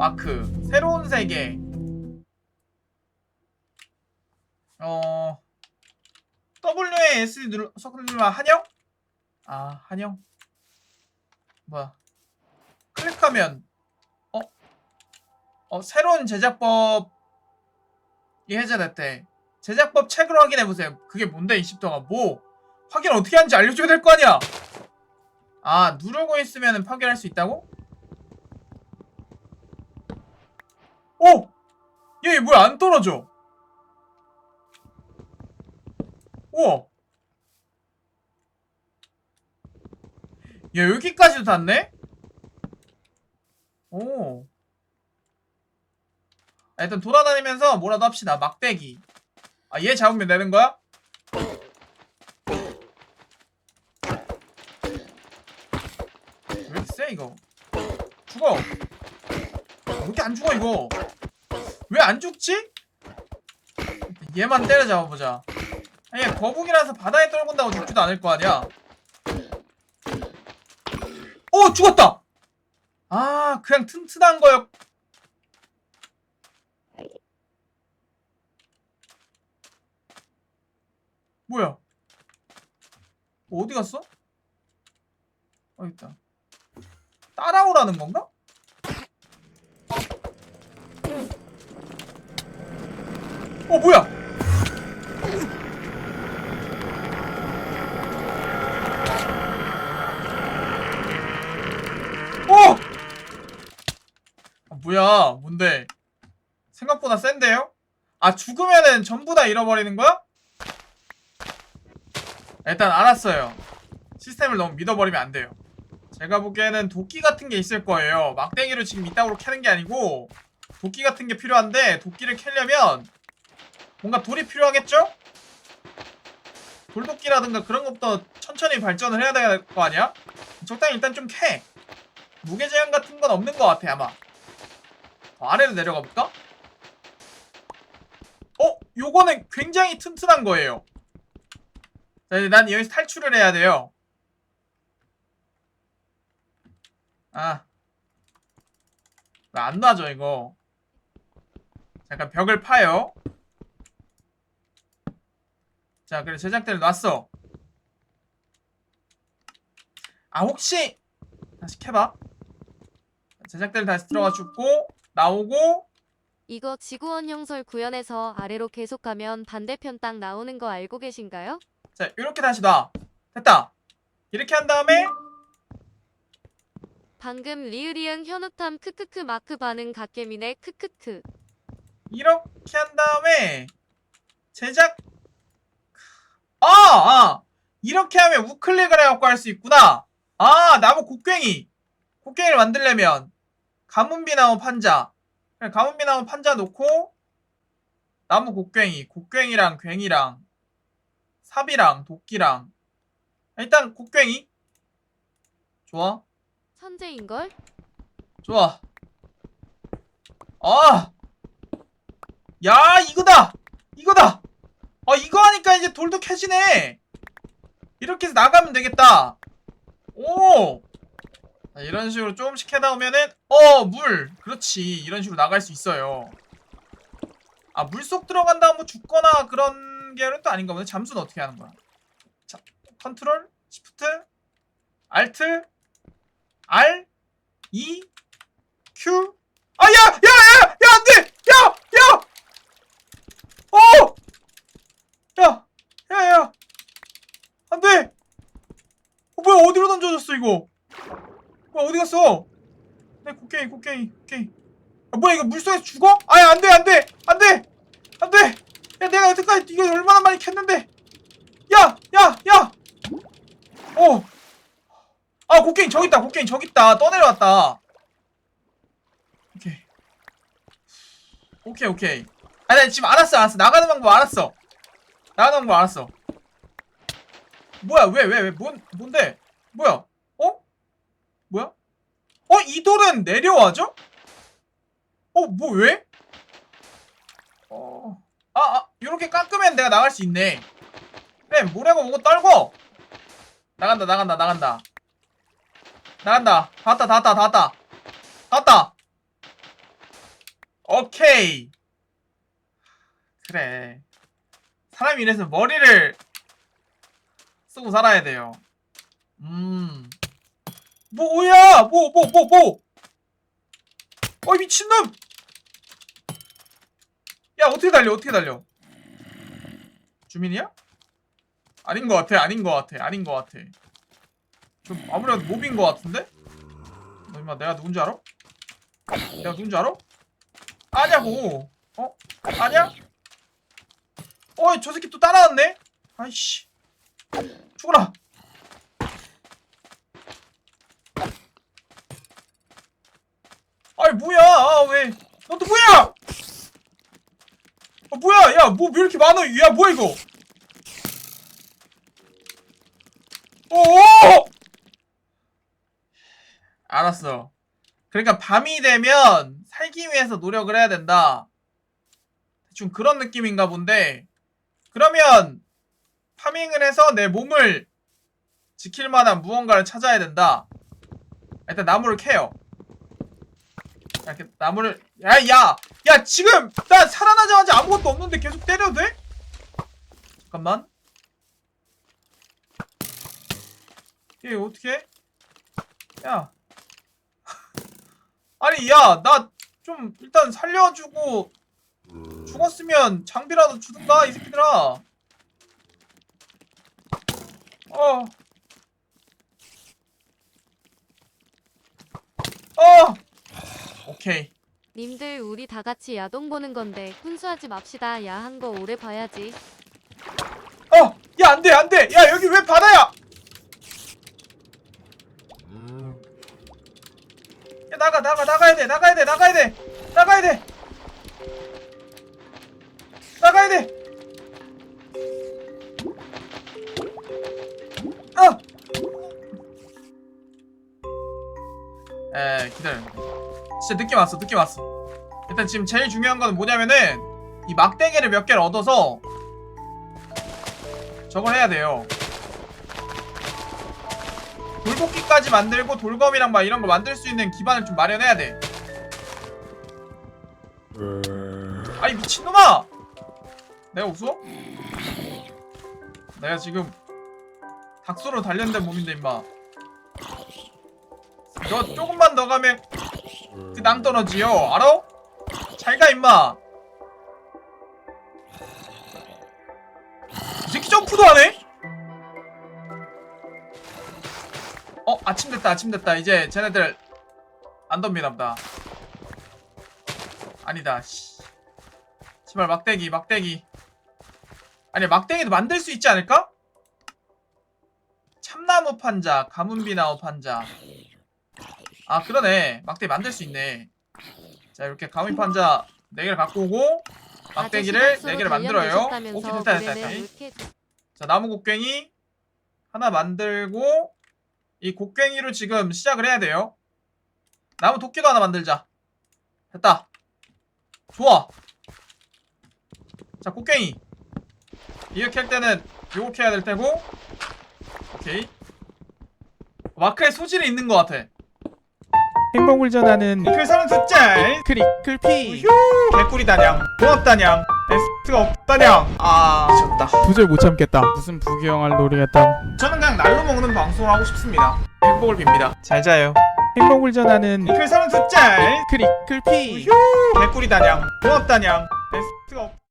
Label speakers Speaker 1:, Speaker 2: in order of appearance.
Speaker 1: 마크. 새로운 세계. 어 W에 S 눌러 누르면 한영? 아 한영? 뭐야? 클릭하면 어? 어 새로운 제작법이 해제됐대. 제작법 책을 확인해보세요. 그게 뭔데 20도가? 뭐? 확인 어떻게 하는지 알려줘야 될 거 아니야! 아 누르고 있으면 확인할 수 있다고? 오! 얘 뭐야 안 떨어져. 우와. 야 여기까지도 닿네? 오. 아, 일단 돌아다니면서 뭐라도 합시다. 막대기. 아 얘 잡으면 되는 거야? 왜 이렇게 세 이거? 죽어. 왜 이렇게 안 죽어 이거 왜 안 죽지? 얘만 때려잡아보자 아니 거북이라서 바다에 떨군다고 죽지도 않을 거 아니야 어 죽었다 아 그냥 튼튼한 거였 뭐야 어, 어디 갔어? 어 있다 따라오라는 건가? 어 뭐야 어! 아, 뭐야 뭔데 생각보다 센데요? 아 죽으면은 전부 다 잃어버리는 거야? 일단 알았어요 시스템을 너무 믿어버리면 안 돼요 제가 보기에는 도끼 같은 게 있을 거예요 막대기로 지금 이따구로 캐는 게 아니고 도끼 같은 게 필요한데 도끼를 캐려면 뭔가 돌이 필요하겠죠? 돌도끼라든가 그런 것부터 천천히 발전을 해야 될 거 아니야? 적당히 일단 좀 캐. 무게 제한 같은 건 없는 것 같아 아마. 더 아래로 내려가 볼까? 어? 요거는 굉장히 튼튼한 거예요. 자, 이제 난 여기서 탈출을 해야 돼요. 아. 왜안 놔줘 이거. 잠깐 벽을 파요. 자, 그래 제작대를 놨어. 아, 혹시 다시 캐봐. 제작대를 다시 들어가 죽고 나오고
Speaker 2: 이거 지구원 형설 구현해서 아래로 계속 가면 반대편 딱 나오는 거 알고 계신가요?
Speaker 1: 자, 이렇게 다시 놔. 됐다. 이렇게 한 다음에
Speaker 2: 방금 리으리응 현우탐 크크크 마크 반응 갓게미네 크크크
Speaker 1: 이렇게 한 다음에 제작 아, 아 이렇게 하면 우클릭을 해갖고 할 수 있구나 아 나무 곡괭이 곡괭이를 만들려면 가문비나무 판자 가문비나무 판자 놓고 나무 곡괭이 곡괭이랑 괭이랑 삽이랑 도끼랑 일단 곡괭이 좋아
Speaker 2: 천재인걸?
Speaker 1: 좋아. 아! 야, 이거다! 이거다! 아, 이거 하니까 이제 돌도 캐지네! 이렇게 해서 나가면 되겠다. 오! 자, 이런 식으로 조금씩 캐다 오면은, 어, 물! 그렇지. 이런 식으로 나갈 수 있어요. 아, 물 속 들어간다 뭐 죽거나 그런 계열은 또 아닌가 보네. 잠수는 어떻게 하는 거야? 자, 컨트롤, 시프트, 알트, R, E, Q. 아, 야! 야! 야! 야! 안 돼! 야! 야! 어! 야! 야! 야! 안 돼! 어, 뭐야, 던져졌어, 이거? 뭐야, 어디 갔어? 네, 곡괭이, 곡괭이, 곡괭이. 아, 뭐야, 이거 물속에서 죽어? 아야, 안 돼, 안 돼! 안 돼! 안 돼! 야, 내가 여태까지 이거 얼마나 많이 캤는데! 야! 야! 야! 어! 아 곡괭이 저기 있다 곡괭이 저기 있다 떠내려왔다 오케이 오케이 오케이 아니 나 지금 알았어 알았어 나가는 방법 알았어 나가는 방법 알았어 뭐야 왜 왜 왜 뭔 뭔데 뭐야 어 이 돌은 내려와죠 어 뭐 왜? 어 아 아, 요렇게 깎으면 내가 나갈 수 있네 그래 모래고 뭐고 떨고 나간다 나간다 나간다 나간다. 다 왔다, 다 왔다, 다 왔다. 다 왔다. 오케이. 그래. 사람이 이래서 머리를 쓰고 살아야 돼요. 음. 뭐야? 뭐, 뭐, 뭐, 뭐? 어이, 미친놈! 야, 어떻게 달려, 어떻게 달려? 주민이야? 아닌 것 같아, 아닌 것 같아, 아닌 것 같아. 좀 아무래도 몹인 것 같은데? 너 임마 내가 누군지 알아? 내가 누군지 알아? 아냐고. 어? 아냐? 어이 저 새끼 또 따라왔네? 아이씨. 죽어라. 아이 뭐야? 아, 왜? 너또 뭐야? 어 뭐야? 야 뭐 왜 이렇게 많아? 야 뭐야 이거? 오! 알았어. 그러니까 밤이 되면 살기 위해서 노력을 해야 된다. 대충 그런 느낌인가 본데. 그러면 파밍을 해서 내 몸을 지킬 만한 무언가를 찾아야 된다. 일단 나무를 캐요. 야, 이렇게 나무를 야, 야, 야, 지금 나 살아나자마자 아무것도 없는데 계속 때려도 돼? 잠깐만. 얘 어떻게? 해? 야. 아니, 야, 나 좀 일단 살려주고 죽었으면 장비라도 주든가 이 새끼들아. 어. 어. 오케이.
Speaker 2: 님들 우리 다 같이 야동 보는 건데 훈수하지 맙시다. 야한 거 오래 봐야지.
Speaker 1: 어, 야, 안 돼, 안 돼. 야, 여기 왜 바다야? 야, 나가, 나가, 나가야 돼, 나가야 돼, 나가야 돼, 나가야 돼. 나가야 돼. 진짜 늦게 왔어, 늦게 왔어. 일단 지금 제일 중요한 건 뭐냐면은 이 막대기를 몇 개를 얻어서 저걸 해야 돼요. 돌도끼까지 만들고 돌검이랑 막 이런 거 만들 수 있는 기반을 좀 마련해야 돼. 아이 미친놈아! 내가 웃어? 내가 지금 닥소로 단련된 몸인데 임마. 너 조금만 더 가면 그 낭떠러지요. 알아? 잘가 임마. 이 새끼 점프도 하네? 어 아침 됐다 아침 됐다 이제 쟤네들 안 덥니다 보다 아니다 씨 제발 막대기 막대기 아니 막대기도 만들 수 있지 않을까? 참나무 판자 가문비 나무 판자 아 그러네. 막대기 만들 수 있네. 자 이렇게 가문비 판자 4개를 갖고 오고 막대기를
Speaker 2: 아저씨
Speaker 1: 4개를
Speaker 2: 박수로
Speaker 1: 만들어요. 오케이 됐다 됐다 됐다. 자 나무 곡괭이 하나 만들고 이 곡괭이로 지금 시작을 해야 돼요. 나무 도끼도 하나 만들자. 됐다. 좋아. 자 곡괭이. 이렇게 할 때는 요렇게 해야 될 테고. 오케이. 마크에 소질이 있는 것 같아
Speaker 3: 행복을 전하는
Speaker 1: 그 사람 듣짤
Speaker 3: 크리클 피.
Speaker 1: 개꿀이 다냥 고맙다냥 S가 없다냥 아 미쳤다.
Speaker 3: 도저히 못 참겠다. 무슨 부귀영화를 노리겠다고
Speaker 1: 저는 그냥 날로 먹는 방송을 하고 싶습니다. 행복을 빕니다. 잘 자요.
Speaker 3: 행복을 전하는
Speaker 1: 그 사람 듣짤
Speaker 3: 크리클 피.
Speaker 1: 개꿀이 다냥 고맙다냥 S가 없